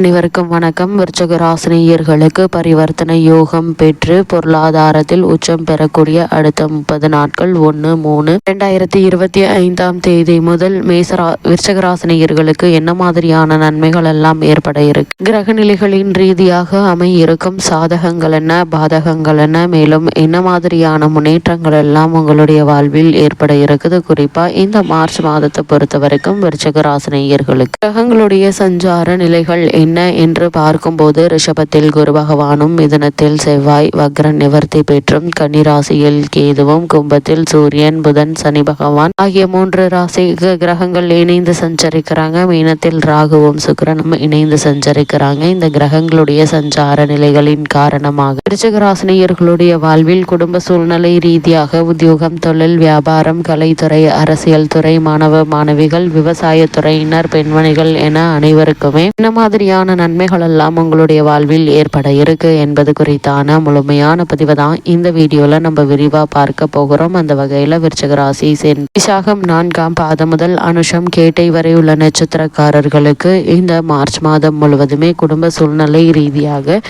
அனைவருக்கும் வணக்கம். விருச்சக ராசினியர்களுக்கு பரிவர்த்தனை யோகம் பெற்று பொருளாதாரத்தில் உச்சம் பெறக்கூடிய அடுத்த முப்பது நாட்கள் ஒன்று மூணு. ரெண்டாயிரத்தி இருபத்தி ஐந்தாம் தேதி முதல் மேசரா விருச்சகராசினியர்களுக்கு என்ன மாதிரியான நன்மைகள் எல்லாம் ஏற்பட இருக்கு? கிரக நிலைகளின் ரீதியாக அமை இருக்கும் சாதகங்கள் என்ன பாதகங்கள் என்ன மேலும் என்ன மாதிரியான முன்னேற்றங்கள் எல்லாம் உங்களுடைய வாழ்வில் ஏற்பட இருக்குது? குறிப்பா இந்த மார்ச் மாதத்தை பொறுத்த வரைக்கும் விருச்சகராசினியர்களுக்கு. கிரகங்களுடைய சஞ்சார நிலைகள் என்ன என்று பார்க்கும்போது ரிஷபத்தில் குரு பகவானும் மிதனத்தில் செவ்வாய் வக்ரன் நிவர்த்தி பெற்றும் கன்னிராசியில் கேதுவும் கும்பத்தில் சூரியன் புதன் சனி பகவான் ஆகிய மூன்று ராசி கிரகங்கள் இணைந்து சஞ்சரிக்கிறாங்க. மீனத்தில் ராகுவும் சுக்கரனும் இணைந்து சஞ்சரிக்கிறாங்க. இந்த கிரகங்களுடைய சஞ்சார நிலைகளின் காரணமாக விருச்சகராசினியர்களுடைய வாழ்வில் குடும்ப சூழ்நிலை ரீதியாக உத்தியோகம் தொழில் வியாபாரம் கலைத்துறை அரசியல் துறை மாணவ மாணவிகள் விவசாயத்துறையினர் பெண்மணிகள் என அனைவருக்குமே என்ன மாதிரியான மாதிரியான நன்மைகள் எல்லாம் உங்களுடைய வாழ்வில் ஏற்பட இருக்கு என்பது குறித்தான முழுமையான பதிவு தான் இந்த வீடியோல நம்ம விரிவா பார்க்க போகிறோம். அந்த வகையில விருச்சக ராசி சென் விசாகம் நான்காம் பாதம் முதல் அனுஷம் கேட்டை வரை உள்ள நட்சத்திரக்காரர்களுக்கு இந்த மார்ச் மாதம் முழுவதுமே குடும்ப சூழ்நிலை ரீதியாக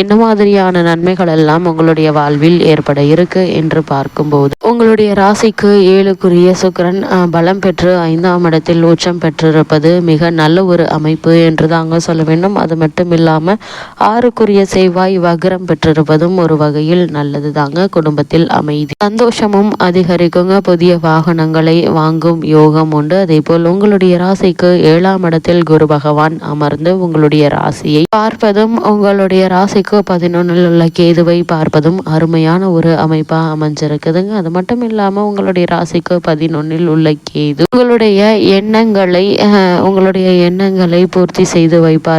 என்ன மாதிரியான நன்மைகள் எல்லாம் உங்களுடைய வாழ்வில் ஏற்பட இருக்கு என்று பார்க்கும்போது உங்களுடைய ராசிக்கு ஏழுக்குரிய சுக்கரன் பலம் பெற்று ஐந்தாம் இடத்தில் உச்சம் பெற்றிருப்பது மிக நல்ல ஒரு அமைப்பு என்று தாங்க சொல்ல வேண்டும். அது மட்டும் இல்லாமல் ஆறுக்குரிய செவ்வாய் வக்ரம் பெற்றிருப்பதும் ஒரு வகையில் நல்லது தாங்க குடும்பத்தில் அமைதி. சந்தோஷமும் அதிகரிக்குங்க. புதிய வாகனங்களை வாங்கும் யோகம் உண்டு. அதே போல் உங்களுடைய ராசிக்கு ஏழாம் இடத்தில் குரு பகவான் அமர்ந்து உங்களுடைய ராசியை பார்ப்பதும் உங்களுடைய ராசிக்கு பதினொன்னில் உள்ள கேதுவை பார்ப்பதும் அருமையான ஒரு அமைப்பா அமைஞ்சிருக்குதுங்க. அது மட்டும் இல்லாமல் உங்களுடைய ராசிக்கு பதினொன்னில் உள்ள கேது உங்களுடைய எண்ணங்களை உங்களுடைய எண்ணங்களை பூர்த்தி செய்து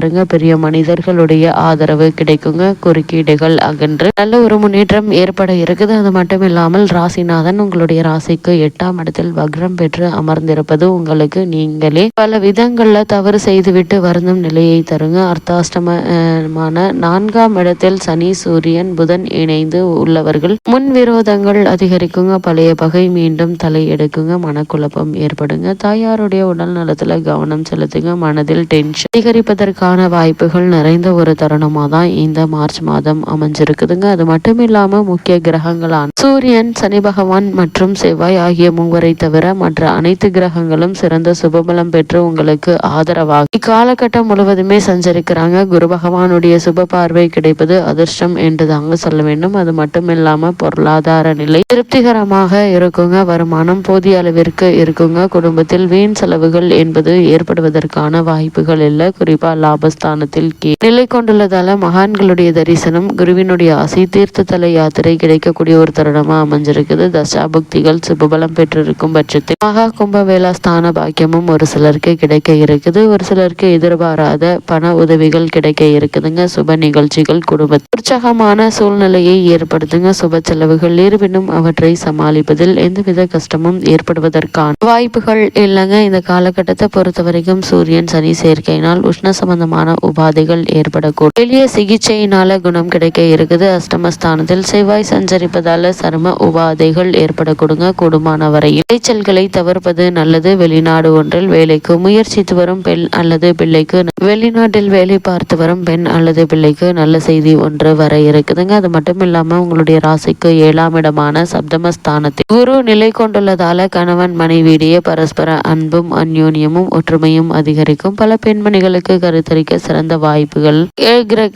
பாருங்க பெரிய மனிதர்களுடைய ஆதரவு கிடைக்குங்க. குறுக்கீடுகள் அகன்று நல்ல ஒரு முன்னேற்றம் ஏற்பட இருக்குது. அது மட்டும் இல்லாமல் ராசிநாதன் உங்களுடைய ராசிக்கு எட்டாம் இடத்தில் வக்ரம் பெற்று அமர்ந்திருப்பது உங்களுக்கு நீங்களே பல விதங்கள்ல தவறு செய்துவிட்டு வருந்தும் நிலையை தருங்க. அர்த்தாஷ்டமமான நான்காம் இடத்தில் சனி சூரியன் புதன் இணைந்து உள்ளவர்கள் முன் விரோதங்கள் அதிகரிக்குங்க. பழைய பகை மீண்டும் தலை எடுக்குங்க மனக்குழப்பம் ஏற்படுங்க. தாயாருடைய உடல் நலத்துல கவனம் செலுத்துங்க. மனதில் டென்ஷன் அதிகரிப்பதற்கான வாய்ப்புகள் நிறைந்த ஒரு தருணமாக தான் இந்த மார்ச் மாதம் அமைஞ்சிருக்குதுங்க. அது மட்டும் இல்லாமல் முக்கிய கிரகங்களான சூரியன் சனி பகவான் மற்றும் செவ்வாய் ஆகிய மூவரை தவிர மற்ற அனைத்து கிரகங்களும் சிறந்த சுபபலம் பெற்று உங்களுக்கு ஆதரவாக இக்காலகட்டம் முழுவதுமே சஞ்சரிக்கிறாங்க. குரு பகவானுடைய சுப பார்வை கிடைப்பது அதிர்ஷ்டம் என்று தாங்க சொல்ல வேண்டும். அது மட்டும் இல்லாம பொருளாதார நிலை திருப்திகரமாக இருக்குங்க. வருமானம் போதிய அளவிற்கு இருக்குங்க. குடும்பத்தில் வீண் செலவுகள் என்பது ஏற்படுவதற்கான வாய்ப்புகள் இல்லை. குறிப்பா லாபஸ்தானத்தில் கே. நிலை கொண்டுள்ளதால மகான்களுடைய தரிசனம் குருவினுடைய ஆசை தீர்த்த தலை யாத்திரை கிடைக்கக்கூடிய ஒரு தருணமா அமைஞ்சிருக்குது. தசாபுக்திகள் சுபபலம் பெற்றிருக்கும் பட்சத்தில் மகா கும்பவேலா ஸ்தான பாக்கியமும் ஒரு சிலருக்கு கிடைக்க இருக்குது. ஒரு சிலருக்கு எதிர்பாராத பண உதவிகள் கிடைக்க இருக்குதுங்க. சுப நிகழ்ச்சிகள் குடும்ப உற்சாகமான சூழ்நிலையை ஏற்படுத்துங்க. சுப செலவுகள் இருப்பினும் அவற்றை சமாளிப்பதில் எந்தவித கஷ்டமும் ஏற்படுவதற்கான வாய்ப்புகள் இல்லைங்க. இந்த காலகட்டத்தை பொறுத்த வரைக்கும் சூரியன் சனி சேர்க்கையினால் உஷ்ண சம்பந்தம் விதமான உபாதைகள் ஏற்படக்கூடும். எளிய சிகிச்சையினால குணம் கிடைக்க இருக்குது. அஷ்டமஸ்தானத்தில் செவ்வாய் சஞ்சரிப்பதால சரும உபாதைகள் ஏற்படக்கூடுங்க. கூடுமான வரையில் விளைச்சல்களை தவிர்ப்பது நல்லது. வெளிநாடு ஒன்றில் வேலைக்கு முயற்சித்து வரும் பெண் அல்லது பிள்ளைக்கு வெளிநாட்டில் வேலை பார்த்து வரும் பெண் அல்லது பிள்ளைக்கு நல்ல செய்தி ஒன்று வர இருக்குதுங்க. அது மட்டும் இல்லாம உங்களுடைய ராசிக்கு ஏழாம் இடமான சப்தமஸ்தானத்தில் குரு நிலை கொண்டுள்ளதால கணவன் மனைவியிடையே பரஸ்பர அன்பும் அந்யோன்யமும் ஒற்றுமையும் அதிகரிக்கும். பல பெண்மணிகளுக்கு கருத்தரிக்க சிறந்த வாய்ப்புகள்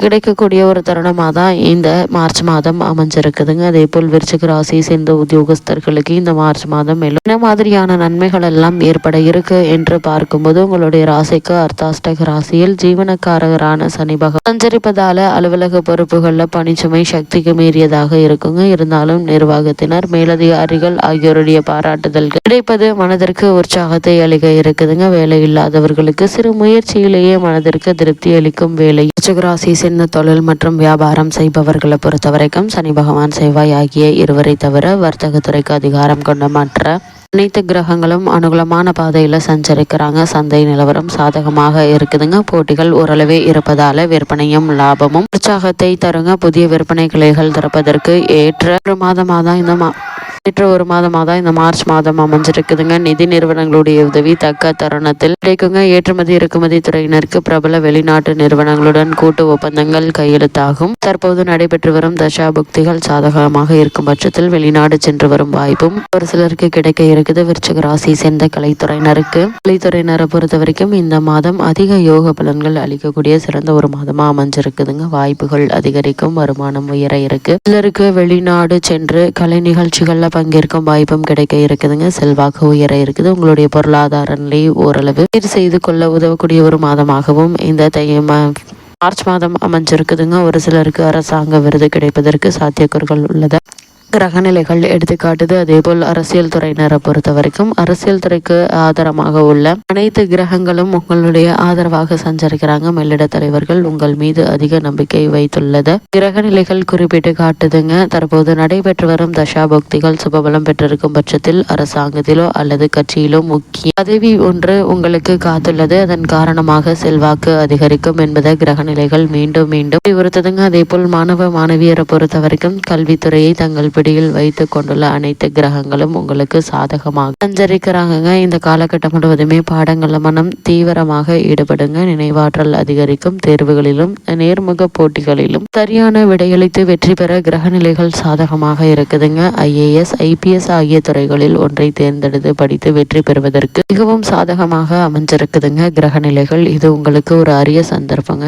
கிடைக்கக்கூடிய ஒரு தருணமாக தான் இந்த மார்ச் மாதம் அமைஞ்சிருக்குதுங்க. அதே போல் விருச்சிக ராசியை சேர்ந்த உத்தியோகஸ்தர்களுக்கு இந்த மார்ச் மாதம் மேலும் என்ன மாதிரியான நன்மைகள் எல்லாம் ஏற்பட இருக்கு என்று பார்க்கும்போது உங்களுடைய ராசிக்கு அர்த்தாஷ்டக ராசியில் ஜீவனக்காரகரான சனி பகவான் சஞ்சரிப்பதால அலுவலக பொறுப்புகளில் பணிச்சுமை சக்திக்கு மீறியதாக இருக்குங்க. இருந்தாலும் நிர்வாகத்தினர் மேலதிகாரிகள் ஆகியோருடைய பாராட்டுதல்கள் கிடைப்பது மனதிற்கு உற்சாகத்தை அளிக்க இருக்குதுங்க. வேலை இல்லாதவர்களுக்கு சிறு முயற்சியிலேயே மனதிற்கு திருப்தி அளிக்கும் வேலை சுகராசி சின்ன தொழில் மற்றும் வியாபாரம் செய்பவர்களை பொறுத்த வரைக்கும் சனி பகவான் செவ்வாய் ஆகிய இருவரை தவிர வர்த்தகத்துறைக்கு அதிகாரம் கொண்ட மற்ற அனைத்து கிரகங்களும் அனுகூலமான பாதையில் சஞ்சரிக்கிறாங்க. சந்தை நிலவரம் சாதகமாக இருக்குதுங்க. போட்டிகள் ஓரளவே இருப்பதால விற்பனையும் லாபமும் உற்சாகத்தை தருங்க. புதிய விற்பனை கிளைகள் திறப்பதற்கு ஏற்ற ஒரு மாதமாக தான் இந்த மா ஏற்ற ஒரு மாதமாக தான் இந்த மார்ச் மாதம் அமைஞ்சிருக்குதுங்க. நிதி நிறுவனங்களுடைய உதவி தக்க தருணத்தில் கிடைக்குங்க. ஏற்றுமதி இறக்குமதி துறையினருக்கு பிரபல வெளிநாட்டு நிறுவனங்களுடன் கூட்டு ஒப்பந்தங்கள் கையெழுத்தாகும். தற்போது நடைபெற்று வரும் தசா புக்திகள் சாதகமாக இருக்கும் பட்சத்தில் வெளிநாடு சென்று வரும் வாய்ப்பும் ஒரு சிலருக்கு கிடைக்க இருக்குது. விருச்சிக ராசி சேர்ந்த கலைத்துறையினருக்கு கலைத்துறையினரை பொறுத்த வரைக்கும் இந்த மாதம் அதிக யோக பலன்கள் அளிக்கக்கூடிய சிறந்த ஒரு மாதமா அமைஞ்சிருக்குதுங்க. வாய்ப்புகள் அதிகரிக்கும் வருமானம் உயர இருக்கு. சிலருக்கு வெளிநாடு சென்று கலை நிகழ்ச்சிகள்ல பங்கேற்கும் வாய்ப்பும் கிடைக்க இருக்குதுங்க. செல்வாக்கு உயர இருக்குது. உங்களுடைய பொருளாதார நிலை ஓரளவு சீர் செய்து கொள்ள உதவக்கூடிய ஒரு மாதமாகவும் இந்த தை- மார்ச் மாதம் அமைஞ்சிருக்குதுங்க. ஒரு சிலருக்கு அரசாங்க விருது கிடைப்பதற்கு சாத்தியக்கூறுகள் உள்ளது? கிரகநிலைகள் எடுத்துக்காட்டுது. அதேபோல் அரசியல் துறையினரை பொறுத்த வரைக்கும் அரசியல் துறைக்கு ஆதரமாக உள்ள அனைத்து கிரகங்களும் உங்களுடைய ஆதரவாக சஞ்சரிக்கிறாங்க. மேலிட தலைவர்கள் உங்கள் மீது அதிக நம்பிக்கை வைத்துள்ளது. கிரகநிலைகள் குறிப்பிட்டு காட்டுதுங்க. தற்போது நடைபெற்று வரும் தசாபக்திகள் சுபபலம் பெற்றிருக்கும் பட்சத்தில் அரசாங்கத்திலோ அல்லது கட்சியிலோ முக்கிய பதவி ஒன்று உங்களுக்கு காத்துள்ளது. அதன் காரணமாக செல்வாக்கு அதிகரிக்கும் என்பதை கிரகநிலைகள் மீண்டும் மீண்டும் அறிவுறுத்துதுங்க. அதே போல் மாணவ மாணவியரை பொறுத்த வரைக்கும் கல்வித்துறையை தங்கள் பிடியில் வைத்து கொண்டுள்ள அனைத்து கிரகங்களும் உங்களுக்கு சாதகமாக சஞ்சரிக்கிறாங்கங்க. இந்த காலகட்டம் முழுவதுமே பாடங்கள மனம் தீவிரமாக ஈடுபடுங்க. நினைவாற்றல் அதிகரிக்கும். தேர்வுகளிலும் நேர்முக போட்டிகளிலும் சரியான விடையளித்து வெற்றி பெற கிரகநிலைகள் சாதகமாக இருக்குதுங்க. ஐஏஎஸ் ஐபிஎஸ் ஆகிய துறைகளில் ஒன்றை தேர்ந்தெடுத்து படித்து வெற்றி பெறுவதற்கு மிகவும் சாதகமாக அமைஞ்சிருக்குதுங்க கிரகநிலைகள் இது உங்களுக்கு ஒரு அரிய சந்தர்ப்பங்க.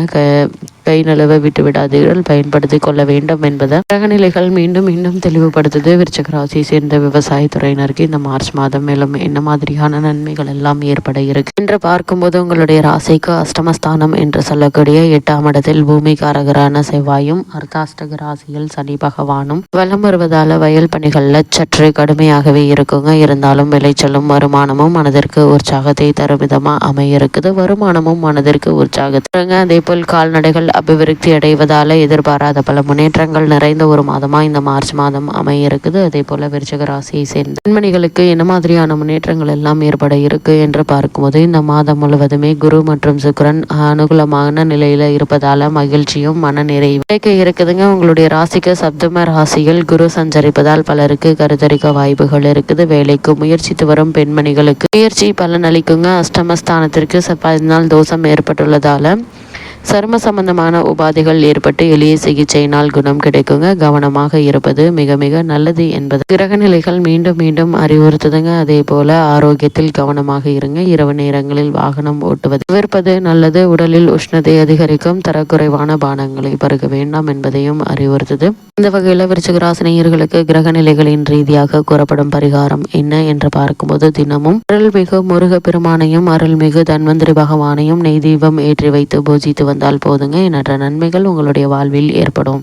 கை நழுவ விட்டு விடாதீர்கள் பயன்படுத்தி கொள்ள வேண்டும் என்பதை. கிரகநிலைகள் மீண்டும் மீண்டும் தெளிவுபடுத்துது. விருச்சக ராசியை சேர்ந்த விவசாய துறையினருக்கு இந்த மார்ச் மாதம் மேலும் என்ன மாதிரியான நன்மைகள் எல்லாம் ஏற்பட இருக்கு என்று பார்க்கும்போது உங்களுடைய ராசிக்கு அஷ்டமஸ்தானம் என்று சொல்லக்கூடிய எட்டாம் இடத்தில் பூமிகாரகரான செவ்வாயும் அர்த்தாஷ்டக ராசியில் சனி பகவானும் வலம் வருவதால வயல் பணிகள்ல சற்று கடுமையாகவே இருக்குங்க. இருந்தாலும் விளைச்சலும் வருமானமும் மனதிற்கு உற்சாகத்தை தரும் விதமா அமைய இருக்குது. வருமானமும் மனதிற்கு உற்சாகத்தை அதே போல் கால்நடைகள் அபிவிருத்தி அடைவதால் எதிர்பாராத பல முன்னேற்றங்கள் நிறைந்த ஒரு மாதமாக இந்த மார்ச் மாதம் அமைய இருக்குது அதே போல் விருச்சக ராசியை சேர்ந்த பெண்மணிகளுக்கு என்ன மாதிரியான முன்னேற்றங்கள் எல்லாம் ஏற்பட இருக்கு என்று பார்க்கும்போது இந்த மாதம் முழுவதுமே குரு மற்றும் சுக்ரன் அனுகூலமான நிலையில் இருப்பதால் மகிழ்ச்சியும் மன நிறைவு கிடைக்க இருக்குதுங்க. உங்களுடைய ராசிக்கு சப்தம ராசியில் குரு சஞ்சரிப்பதால் பலருக்கு கருத்தரிக்க வாய்ப்புகள் இருக்குது. வேலைக்கு முயற்சித்து வரும் பெண்மணிகளுக்கு முயற்சி பலன் அளிக்குங்க அஷ்டமஸ்தானத்திற்கு ச- பதினாள் தோஷம் ஏற்பட்டுள்ளதால சரும சம்பந்தமான உபாதைகள் ஏற்பட்டு எளிய சிகிச்சையினால் குணம் கிடைக்குங்க. கவனமாக இருப்பது மிக மிக நல்லது என்பது. கிரகநிலைகள் மீண்டும் மீண்டும் அறிவுறுத்துதுங்க. அதே போல ஆரோக்கியத்தில் கவனமாக இருங்க. இரவு நேரங்களில் வாகனம் ஓட்டுவது தவிர்ப்பது நல்லது. உடலில் உஷ்ணத்தை அதிகரிக்கும் தரக்குறைவான பானங்களை பருக வேண்டாம் என்பதையும் அறிவுறுத்துது. இந்த வகையில் விருச்சிகராசினியர்களுக்கு கிரகநிலைகளின் ரீதியாக கூறப்படும் பரிகாரம் என்ன என்று பார்க்கும்போது தினமும் அருள்மிகு முருக பெருமானையும் அருள்மிகு தன்வந்திரி பகவானையும் நெய் தீபம் ஏற்றி வைத்து பூஜித்து வந்தால் போதுங்க. எண்ணற்ற நன்மைகள் உங்களுடைய வாழ்வில் ஏற்படும்.